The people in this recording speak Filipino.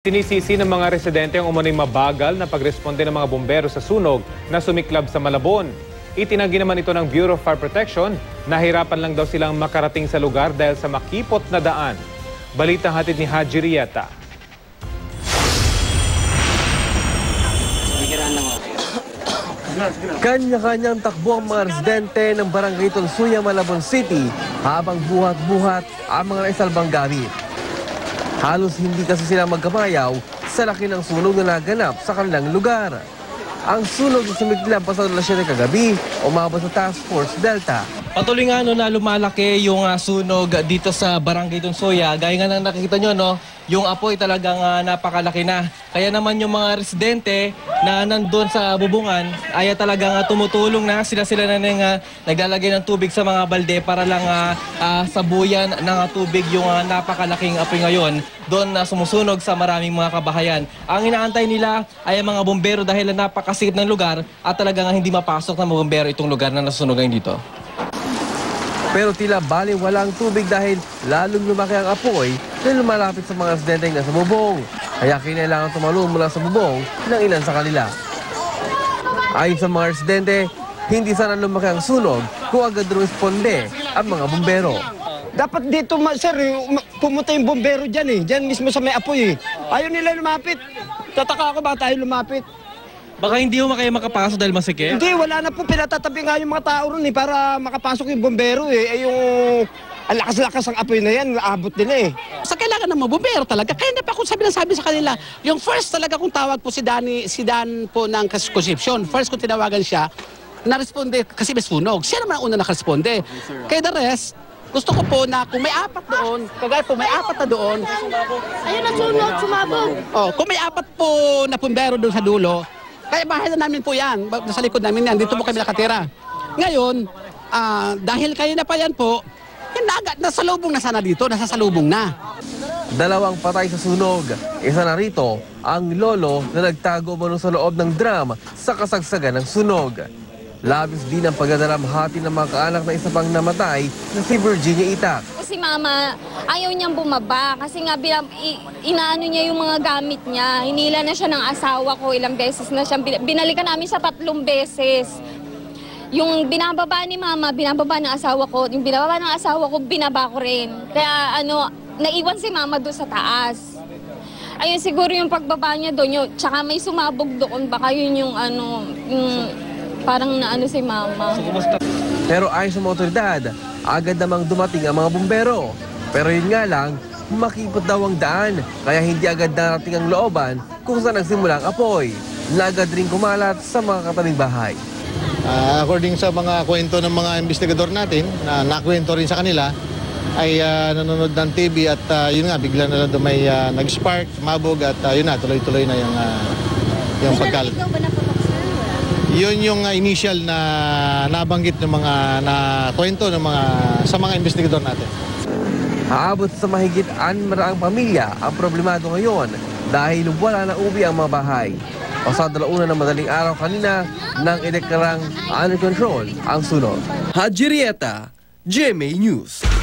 Sinisisi ng mga residente ang umuning mabagal na pagresponde ng mga bumbero sa sunog na sumiklab sa Malabon. Itinanggi naman ito ng Bureau of Fire Protection. Nahirapan lang daw silang makarating sa lugar dahil sa makipot na daan. Balita hatid ni Haji Rieta. Kanya-kanyang takbo ang mga residente ng Barangay Tonsuya, Malabon City habang buhat-buhat ang mga naisalbang gamit. Halos hindi kasi sila magkamayaw sa laki ng sunog na naganap sa kanilang lugar. Ang sunog na sumiklab pa sa alas 7 kagabi, umabot sa Task Force Delta. Patuloy nga no, na lumalaki yung ah, sunog dito sa Barangay Tunsoya. Gaya nga ng nakikita nyo, no, yung apoy talagang ah, napakalaki na. Kaya naman yung mga residente na nandun sa bubungan ay talagang ah, tumutulong na. Sila-sila na nang ah, naglalagay ng tubig sa mga balde para lang ah, ah, sabuyan ng tubig yung ah, napakalaking apoy ngayon doon na sumusunog sa maraming mga kabahayan. Ang inaantay nila ay ang mga bombero dahil napakasikip ng lugar at talagang ah, hindi mapasok ng mga bombero itong lugar na nasusunog ngayon dito. Pero tila bali walang tubig dahil lalong lumaki ang apoy na lumalapit sa mga residente na sa bubong. Kaya kinailangan tumalon mula sa bubong ng ilan sa kanila. Ayon sa mga residente, hindi sana lumaki ang sunog kung agad responde ang mga bumbero. Dapat dito, sir, pumunta yung bombero dyan eh. Dyan mismo sa may apoy eh. Ayaw nila lumapit. Tataka ako ba tayo lumapit? Baka hindi mo kayo makapasok dahil masikip? Hindi, wala na po. Pinatatabi nga yung mga tao ron eh para makapasok yung bombero eh. Ay yung ang lakas-lakas ang apoy na yan, abot nila eh. Sa kailangan ng mga bumbero talaga. Kaya na pa ako sabi ng sabi sa kanila, yung first talaga kung tawag po si Danny, si Dan po ng conscription, first kung tinawagan siya, na-responde kasi may sunog. Siya naman ang una nakaresponde. Kaya the rest, gusto ko po na kung may apat doon, kagaya po may apat na doon, Ayun na sunod, sumabog. oh, kung may apat po na pumbero doon sa dulo, kaya bahay na namin po yan, nasa likod namin yan, dito po kami nakatira. Ngayon, ah, dahil kayo na pa yan po, yan na, agad- nasa lubong na sana dito, nasa salubong na. Dalawang patay sa sunog. Isa na rito ang lolo na nagtago mano sa loob ng drum sa kasagsagan ng sunog. Labis din ang pagdadalamhati ng mga kaanak na isa pang namatay na si Virginia Itak. Si mama, ayaw niyang bumaba kasi nga i- inaano niya yung mga gamit niya. Hinila na siya ng asawa ko, ilang beses na siya. bin- Binalikan namin sa tatlong beses. Yung binababa ni mama, binababa ng asawa ko. Yung binababa ng asawa ko, binaba ko rin. Kaya ano, naiwan si mama doon sa taas. Ayun siguro yung pagbaba niya doon, yung, tsaka may sumabog doon, baka yun yung ano, yung parang naano si mama. Pero ayon sa mga otoridad, agad namang dumating ang mga bumbero. Pero yun nga lang, makipot daw ang daan, kaya hindi agad narating ang looban kung saan nagsimula ang apoy. Nagad rin kumalat sa mga katabing bahay. Ah, according sa mga kwento ng mga investigador natin, na nakwento rin sa kanila, ay ah, nanonood ng TV at ah, yun nga, bigla na lang may ah, nag-spark, mabog at ah, yun na, tuloy-tuloy na yung, ah, yung pagkalat. Yun yung initial na nabanggit ng mga na kwento ng mga sa mga investigador natin. Aabot sa mahigit anmaraang pamilya ang problemado ngayon dahil wala na uwi ang mga bahay. Pasado una ng madaling araw kanina nang ideklarang under control ang sunog. Haji Rieta, GMA News.